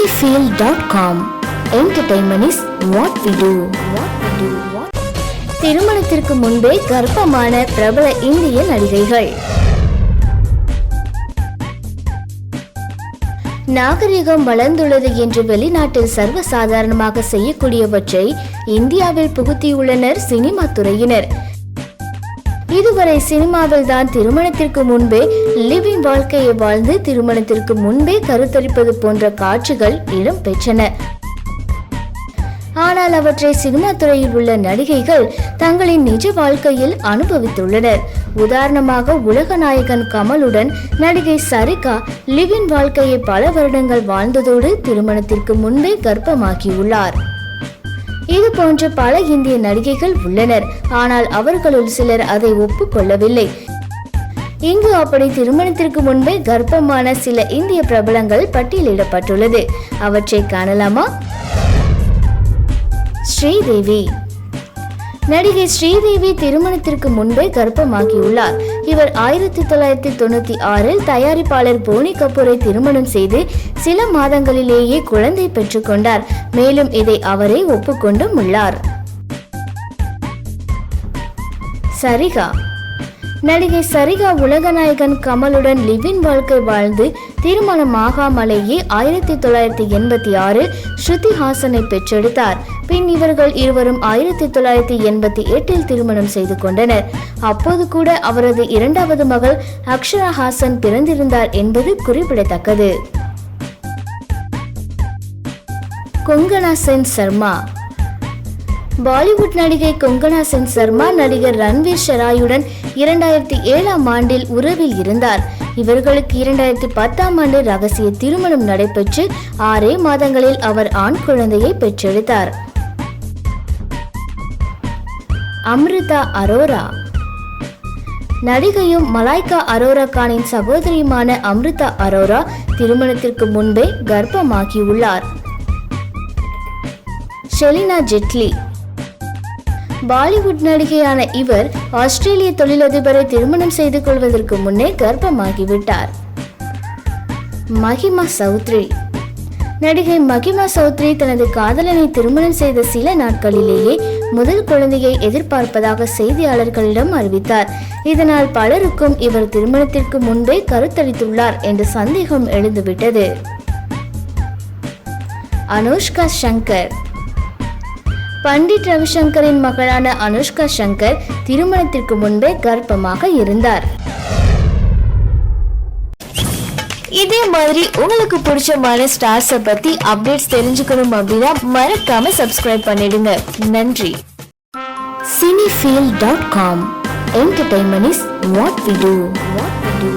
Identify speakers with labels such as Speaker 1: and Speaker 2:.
Speaker 1: cinefield.com Entertainment is what we do. திருமணத்திற்கு முன்பே கர்ப்பமான பிரபல இந்திய நடிகைகள். நாகரிகம் வளர்ந்துள்ளது என்று வெளிநாட்டில் சர்வசாதாரணமாக செய்யக்கூடியவற்றை இந்தியாவில் புகுத்தியுள்ளனர் சினிமா துறையினர். இதுவரை சினிமாவில் தான் திருமணத்திற்கு முன்பே லிவிங் வாழ்க்கையை வாழ்ந்து திருமணத்திற்கு முன்பே கருத்தரிப்பது போன்ற காட்சிகள் இடம் பெற்றன. ஆனால் அவற்றை சினிமா துறையில் உள்ள நடிகைகள் தங்களின் நிஜ வாழ்க்கையில் அனுபவித்துள்ளனர். உதாரணமாக உலக நாயகன் கமலுடன் நடிகை சரிகா லிவின் வாழ்க்கையை பல வருடங்கள் வாழ்ந்ததோடு திருமணத்திற்கு முன்பே கர்ப்பமாக்கியுள்ளார் இது போன்ற பல இந்திய நடிகைகள் உள்ளனர். ஆனால் அவர்களுள் சிலர் அதை ஒப்புக்கொள்ளவில்லை. இங்கு அப்படி திருமணத்திற்கு முன்பே கர்ப்பமான சில இந்திய பிரபலங்கள் பட்டியலிடப்பட்டுள்ளது. அவற்றை காணலாமா? ஸ்ரீதேவி. நடிகை ஸ்ரீதேவி திருமணத்திற்கு முன்பே கர்ப்பமாகியுள்ளார். இவர் ஆயிரத்தி தொள்ளாயிரத்தி தொண்ணூத்தி ஆறில் தயாரிப்பாளர் போனி கபூரை திருமணம் செய்து சில மாதங்களிலேயே குழந்தை பெற்றுக்கொண்டார் மேலும் இதை அவரே ஒப்புக்கொண்டும் உள்ளார். சரிகா. நடிகை சரிகா உலகநாயகன் கமலுடன் லிவின் வாழ்க்கை வாழ்ந்து திருமணமாகாமலேயே ஆயிரத்தி தொள்ளாயிரத்தி எண்பத்தி ஆறில் ஸ்ருதி ஹாசனை பெற்றெடுத்தார். பின் இவர்கள் இருவரும் ஆயிரத்தி தொள்ளாயிரத்தி எண்பத்தி எட்டில் திருமணம் செய்து கொண்டனர். அப்போது கூட அவரது இரண்டாவது மகள் அக்ஷரா ஹாசன் பிறந்திருந்தார் என்பது குறிப்பிடத்தக்கது. கொங்கனா சென் சர்மா பாலிவுட் நடிகை கொங்கனா சென் சர்மா நடிகர் ரன்வீர் ஷெராயுடன் இரண்டாயிரத்தி ஏழாம் ஆண்டில் உறவில் இருந்தார். இவர்களுக்கு இரண்டாயிரத்தி பத்தாம் ஆண்டு ரகசிய திருமணம் நடைபெற்று ஆறே மாதங்களில் அவர் ஆண் குழந்தையை பெற்றெடுத்தார். அம்ரிதா அரோரா நடிகையும் மலாய்கா அரோரா கானின் சகோதரியுமான அம்ரிதா அரோரா திருமணத்திற்கு முன்பே கர்ப்பமாகியுள்ளார். ஷெலினா ஜெட்லி பாலிவுட் நடிகையான இவர் ஆஸ்திரேலிய தொழிலதிபரை திருமணம் செய்து கொள்வதற்கு முன்னே கர்ப்பமாகிவிட்டார். மஹிமா சௌத்ரி. நடிகை மகிமா சௌத்ரி தனது காதலனை திருமணம் செய்த சில நாட்களிலேயே முதல் குழந்தையை எதிர்பார்ப்பதாக செய்தியாளர்களிடம் அறிவித்தார். இதனால் பலருக்கும் இவர் திருமணத்திற்கு முன்பே கருத்தளித்துள்ளார் என்ற சந்தேகம் எழுந்துவிட்டது. அனுஷ்கா சங்கர். பண்டிட் ரவிசங்கரின் மகளான அனுஷ்கா சங்கர் திருமணத்திற்கு முன்பே கர்ப்பமாக இருந்தார். இதே மாதிரி உங்களுக்கு பிடிச்சமான ஸ்டார்ஸை பத்தி அப்டேட்ஸ் தெரிஞ்சுக்கணும் அப்படின்னா மறக்காம சப்ஸ்கிரைப் பண்ணிடுங்க. நன்றி. Cinefeel dot com entertainment is what we do what we do